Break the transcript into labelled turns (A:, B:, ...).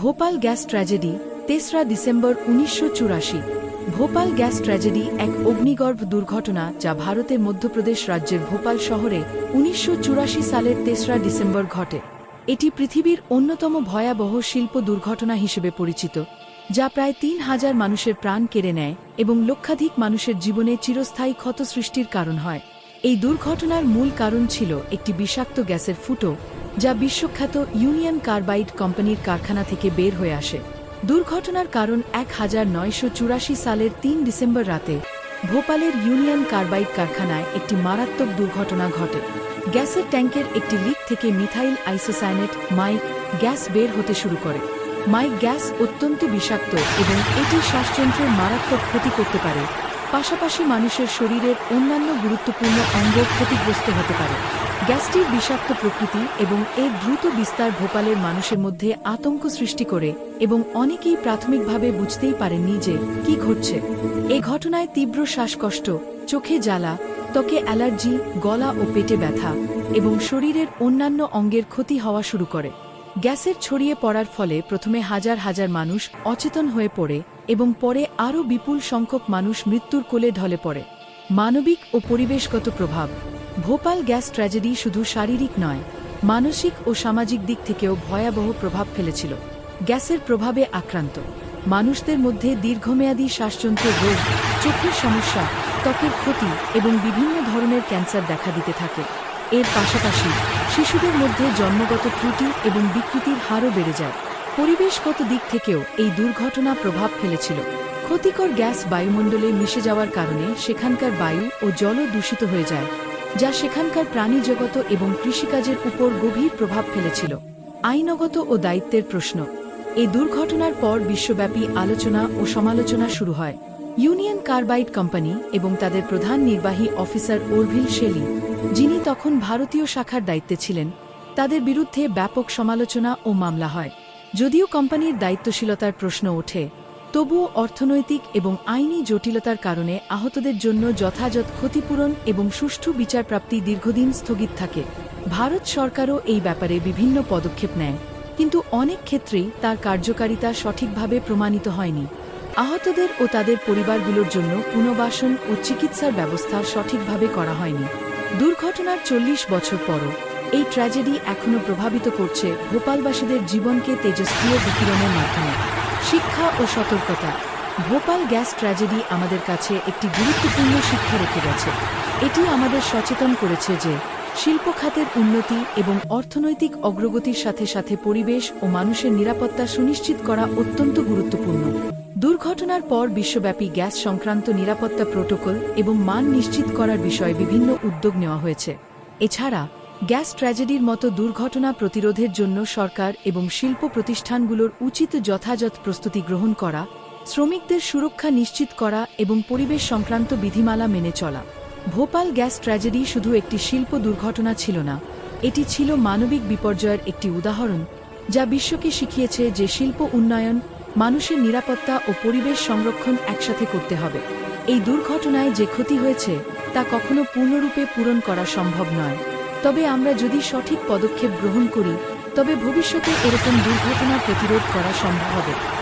A: Bhopal gas tragedy, তেসরা December উনিশশো চুরাশি। ভোপাল গ্যাস ট্র্যাজেডি এক অগ্নিগর্ভ দুর্ঘটনা যা ভারতের মধ্যপ্রদেশ রাজ্যের ভোপাল শহরে উনিশশো চুরাশি সালের তেসরা ডিসেম্বর ঘটে। এটি পৃথিবীর অন্যতম ভয়াবহ শিল্প দুর্ঘটনা হিসেবে পরিচিত, যা প্রায় তিন হাজার মানুষের প্রাণ কেড়ে নেয় এবং লক্ষাধিক মানুষের জীবনে চিরস্থায়ী ক্ষত সৃষ্টির কারণ হয়। এই দুর্ঘটনার মূল কারণ ছিল একটি বিষাক্ত গ্যাসের ফুটো যা বিশ্বখ্যাত ইউনিয়ন কার্বাইড কোম্পানির কারখানা থেকে বের হয়ে আসে। দুর্ঘটনার কারণ এক হাজার নয়শো চুরাশি সালের তিন ডিসেম্বর রাতে ভোপালের ইউনিয়ন কার্বাইড কারখানায় একটি মারাত্মক দুর্ঘটনা ঘটে। গ্যাসের ট্যাঙ্কের একটি লিক থেকে মিথাইল আইসোসায়ানেট মাইক গ্যাস বের হতে শুরু করে। মাইক গ্যাস অত্যন্ত বিষাক্ত এবং এটি শ্বাসযন্ত্রের মারাত্মক ক্ষতি করতে পারে। পাশাপাশি মানুষের শরীরের অন্যান্য গুরুত্বপূর্ণ অঙ্গ ক্ষতিগ্রস্ত হতে পারে। গ্যাসটির বিষাক্ত প্রকৃতি এবং এর দ্রুত বিস্তার ভোপালের মানুষের মধ্যে আতঙ্ক সৃষ্টি করে এবং অনেকেই প্রাথমিকভাবে বুঝতেই পারেননি যে কি ঘটছে। এ ঘটনায় তীব্র শ্বাসকষ্ট, চোখে জ্বালা, ত্বকে অ্যালার্জি, গলা ও পেটে ব্যথা এবং শরীরের অন্যান্য অঙ্গের ক্ষতি হওয়া শুরু করে। গ্যাসের ছড়িয়ে পড়ার ফলে প্রথমে হাজার হাজার মানুষ অচেতন হয়ে পড়ে এবং পরে আরও বিপুল সংখ্যক মানুষ মৃত্যুর কোলে ঢলে পড়ে। মানবিক ও পরিবেশগত প্রভাব ভোপাল গ্যাস ট্র্যাজেডি শুধু শারীরিক নয়, মানসিক ও সামাজিক দিক থেকেও ভয়াবহ প্রভাব ফেলেছিল। গ্যাসের প্রভাবে আক্রান্ত। মানুষদের মধ্যে দীর্ঘমেয়াদী শ্বাসযন্ত্রের রোগ, চোখের সমস্যা, ত্বকের ক্ষতি এবং বিভিন্ন ধরনের ক্যান্সার দেখা দিতে থাকে। এর পাশাপাশি শিশুদের মধ্যে জন্মগত ত্রুটি এবং বিকৃতির হারও বেড়ে যায়। পরিবেশগত দিক থেকেও এই দুর্ঘটনা প্রভাব ফেলেছিল। ক্ষতিকর গ্যাস বায়ুমণ্ডলে মিশে যাওয়ার কারণে সেখানকার বায়ু ও জলও দূষিত হয়ে যায়। যা সেখানকার প্রাণী জগত এবং কৃষিকাজের উপর গভীর প্রভাব ফেলেছিল। আইনগত ও দায়িত্বের প্রশ্ন। এই দুর্ঘটনার পর বিশ্বব্যাপী আলোচনা ও সমালোচনা শুরু হয়। ইউনিয়ন কার্বাইড কোম্পানি এবং তাদের প্রধান নির্বাহী অফিসার ওরভিল শেলি, যিনি তখন ভারতীয় শাখার দায়িত্বে ছিলেন, তাদের বিরুদ্ধে ব্যাপক সমালোচনা ও মামলা হয়। যদিও কোম্পানির দায়িত্বশীলতার প্রশ্ন ওঠে তবুও অর্থনৈতিক এবং আইনি জটিলতার কারণে আহতদের জন্য যথাযথ ক্ষতিপূরণ এবং সুষ্ঠু বিচারপ্রাপ্তি দীর্ঘদিন স্থগিত থাকে। ভারত সরকারও এই ব্যাপারে বিভিন্ন পদক্ষেপ নেয়। কিন্তু অনেক ক্ষেত্রেই তার কার্যকারিতা সঠিকভাবে প্রমাণিত হয়নি। আহতদের ও তাদের পরিবারগুলোর জন্য পুনর্বাসন ও চিকিৎসার ব্যবস্থা সঠিকভাবে করা হয়নি। দুর্ঘটনার চল্লিশ বছর পরও এই ট্র্যাজেডি এখনও প্রভাবিত করছে ভোপালবাসীদের জীবনকে তেজস্ক্রিয় বিকিরণের মাধ্যমে। শিক্ষা ও সতর্কতা। ভোপাল গ্যাস ট্র্যাজেডি আমাদের কাছে একটি গুরুত্বপূর্ণ শিক্ষা রেখে গেছে। এটি আমাদের সচেতন করেছে যে, শিল্প খাতের উন্নতি এবং অর্থনৈতিক অগ্রগতির সাথে সাথে পরিবেশ ও মানুষের নিরাপত্তা সুনিশ্চিত করা অত্যন্ত গুরুত্বপূর্ণ। দুর্ঘটনার পর বিশ্বব্যাপী গ্যাস সংক্রান্ত নিরাপত্তা প্রোটোকল এবং মান নিশ্চিত করার বিষয়ে বিভিন্ন উদ্যোগ নেওয়া হয়েছে। এছাড়া গ্যাস ট্র্যাজেডির মতো দুর্ঘটনা প্রতিরোধের জন্য সরকার এবং শিল্প প্রতিষ্ঠানগুলোর উচিত যথাযথ প্রস্তুতি গ্রহণ করা, শ্রমিকদের সুরক্ষা নিশ্চিত করা এবং পরিবেশ সংক্রান্ত বিধিমালা মেনে চলা। ভোপাল গ্যাস ট্র্যাজেডি শুধু একটি শিল্প দুর্ঘটনা ছিল না, এটি ছিল মানবিক বিপর্যয়ের একটি উদাহরণ, যা বিশ্বকে শিখিয়েছে যে শিল্প উন্নয়ন, মানুষের নিরাপত্তা ও পরিবেশ সংরক্ষণ একসাথে করতে হবে। এই দুর্ঘটনায় যে ক্ষতি হয়েছে, তা কখনো পূর্ণরূপে পূরণ করা সম্ভব নয়। তবে আমরা যদি সঠিক পদক্ষেপ গ্রহণ করি, তবে ভবিষ্যতে এরকম দুর্ঘটনা প্রতিরোধ করা সম্ভব হবে।